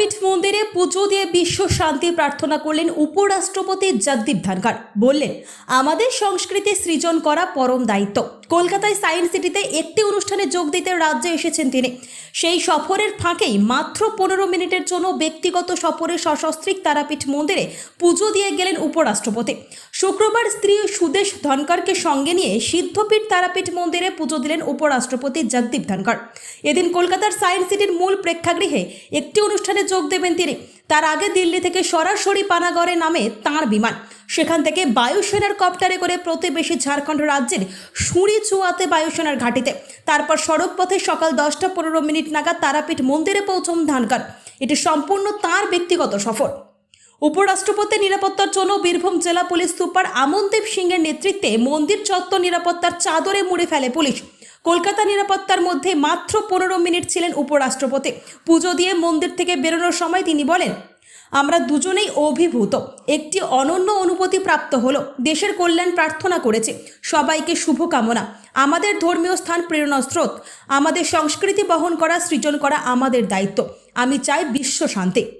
তারাপীঠ মন্দিরে পুজো দিয়ে বিশ্ব শান্তি প্রার্থনা করলেন উপরাষ্ট্রপতি জগদীপ ধনখড়। বললেন, আমাদের সংস্কৃতি সৃজন করা পরম দায়িত্ব। কলকাতায় সায়েন্স সিটিতে একটি অনুষ্ঠানে যোগ দিতে রাজ্যে এসেছেন তিনি। সেই সফরের ফাঁকেই মাত্র পনেরো মিনিটের জন্য ব্যক্তিগত সফরে সশস্ত্রিক তারাপীঠ মন্দিরে পুজো দিয়ে গেলেন উপরাষ্ট্রপতি। শুক্রবার স্ত্রী সুদেশ ধনকরকে সঙ্গে নিয়ে সিদ্ধপীঠ তারাপীঠ মন্দিরে পুজো দিলেন উপরাষ্ট্রপতি জগদীপ ধনকর। এদিন কলকাতার সায়েন্স সিটির মূল প্রেক্ষাগৃহে একটি অনুষ্ঠানে যোগ দেবেন তিনি। তার আগে দিল্লি থেকে সরাসরি পানাগড়ে নামে তাঁর বিমান। সেখান থেকে বায়ুসেনার কপ্টারে করে প্রতিবেশী ঝাড়খণ্ড রাজ্যের সুরি চুয়াতে বায়ুসেনার ঘাটিতে। তারপর সড়ক পথে সকাল দশটা পনেরো মিনিট নাগাদ তারাপীঠ মন্দিরে পৌঁছন ধানকার। এটি সম্পূর্ণ তার ব্যক্তিগত সফর। উপরাষ্ট্রপতি নিরাপত্তার জন্য বীরভূম জেলা পুলিশ সুপার আমনদীপ সিংয়ের নেতৃত্বে মন্দির চত্বর নিরাপত্তার চাদরে মুড়ে ফেলে পুলিশ। কলকাতা নিরাপত্তার মধ্যে মাত্র পনেরো মিনিট ছিলেন উপরাষ্ট্রপতি। পুজো দিয়ে মন্দির থেকে বেরোনোর সময় তিনি বলেন, আমরা দুজনেই অভিভূত। একটি অনন্য অনুভূতি প্রাপ্ত হলো। দেশের কল্যাণ প্রার্থনা করেছে। সবাইকে শুভকামনা। আমাদের ধর্মীয় স্থান প্রেরণা স্রোত। আমাদের সংস্কৃতি বহন করা, সৃজন করা আমাদের দায়িত্ব। আমি চাই বিশ্ব শান্তি।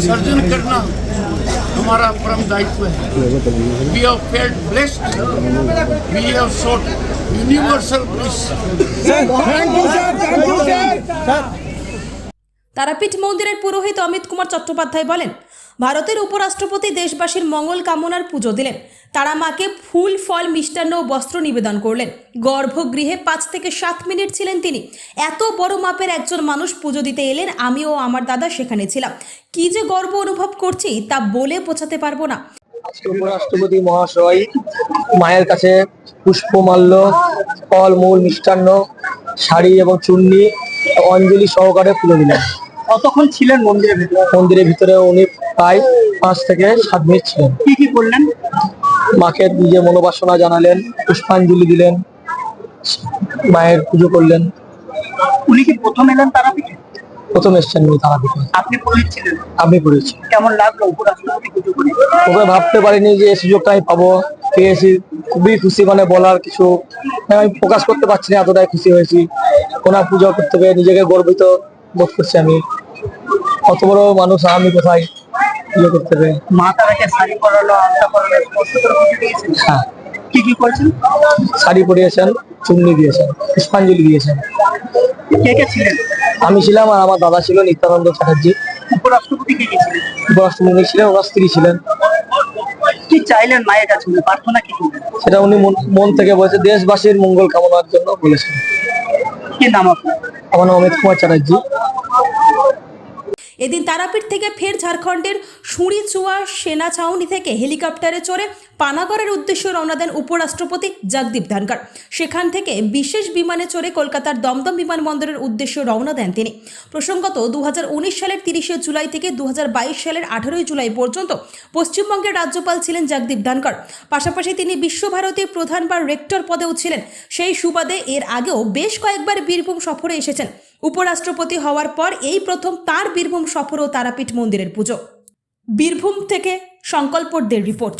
सर्जन करना हमारा परम दायित्व है we have felt blessed we have sought universal bliss Tarapith মন্দিরের পুরোহিত অমিত কুমার চট্টোপাধ্যায় বলেন ভারতের উপরাষ্ট্রপতি দেশবাসীর মঙ্গল কামনার পুজো দিলেন। তারা মাকে ফুল ফল মিষ্টান্ন ও বস্ত্র নিবেদন করলেন। গর্ভগৃহে পাঁচ থেকে সাত মিনিট ছিলেন তিনি। এত বড় মাপের একজন মানুষ পুজো দিতে এলেন আমি ও আমার দাদা সেখানে ছিলাম। কি যে গর্ব অনুভব করছি তা বলে বোঝাতে পারব না। উপরাষ্ট্রপতি মহাশয় মায়ের কাছে পুষ্পমাল্য ফল মূল মিষ্টান্ন শাড়ি এবং চুন্নি অঞ্জলি সহকারে পুজো দিলেন। কতক্ষণ ছিলেন মন্দিরের ভিতরে? মন্দিরের ভিতরে উনি প্রায় পাঁচ থেকে সাত মিনিট ছিলেন। কি কি করলেন? মাকে নিজে মনোবাসনা জানালেন পুষ্পাঞ্জলি দিলেন মায়ের পুজো করলেন। উনি কি প্রথম এলেন তারাপীঠে? প্রথম এসছেন উনি তারাপীঠে। আপনি পুরোহিত ছিলেন? আমি পড়েছি কেমন লাগল উপরাষ্ট্রপতি পুজো করে? ওকে ভাবতে পারিনি যে এই সুযোগটা আমি পাবো। পেয়েছি খুবই খুশি মানে বলার কিছু আমি প্রকাশ করতে পারছি না এতটাই খুশি হয়েছি। ওনার পুজো করতে পেরে নিজেকে গর্বিত বোধ করছি আমি। কত বড় মানুষ আমি কোথায়? পুজো করতে পেরে মা তারাকে শাড়ি পরালো আলতা পরালো স্পর্শ করে পুজো দিয়েছেন। হ্যাঁ। কি কি করছেন? শাড়ি পরিয়েছেন চুন্নি দিয়েছেন পুষ্পাঞ্জলি দিয়েছেন। কে কে ছিলেন? আমি ছিলাম আর আমার দাদা ছিল নিত্যানন্দ চ্যাটার্জি। উপরাষ্ট্রপতি কে কে ছিলেন? উপরাষ্ট্রপতি ছিলেন ওনার স্ত্রী ছিলেন। কি চাইলেন মায়ের কাছে? উনি প্রার্থনা কি সেটা উনি মন- মন থেকে বলেছে দেশবাসীর মঙ্গল কামনার জন্য বলেছেন। কি নাম আপনার? আমার নাম অমিত কুমার চ্যাটার্জি। এদিন তারাপীঠ থেকে ফের ঝাড়খণ্ডের সুঁড়িচুয়া সেনা ছাউনি থেকে হেলিকপ্টারে চড়ে পানাগড়ের উদ্দেশ্যে রওনা দেন উপরাষ্ট্রপতি জগদীপ ধনকর সেখান থেকে বিশেষ বিমানে চড়ে কলকাতার দমদম বিমানবন্দরের উদ্দেশ্যে রওনা দেন তিনি। প্রসঙ্গত দু হাজার উনিশ সালের তিরিশে জুলাই থেকে দু হাজার বাইশ সালের আঠারোই জুলাই পর্যন্ত পশ্চিমবঙ্গের রাজ্যপাল ছিলেন জগদীপ ধনকর পাশাপাশি তিনি বিশ্বভারতীর প্রধান বা রেক্টর পদেও ছিলেন। সেই সুবাদে এর আগেও বেশ কয়েকবার বীরভূম সফরে এসেছেন। উপরাষ্ট্রপতি হওয়ার পর এই প্রথম তার বীরভূম সফর ও তারাপীঠ মন্দিরের পুজো। বীরভূম থেকে সংকল্পদের রিপোর্ট।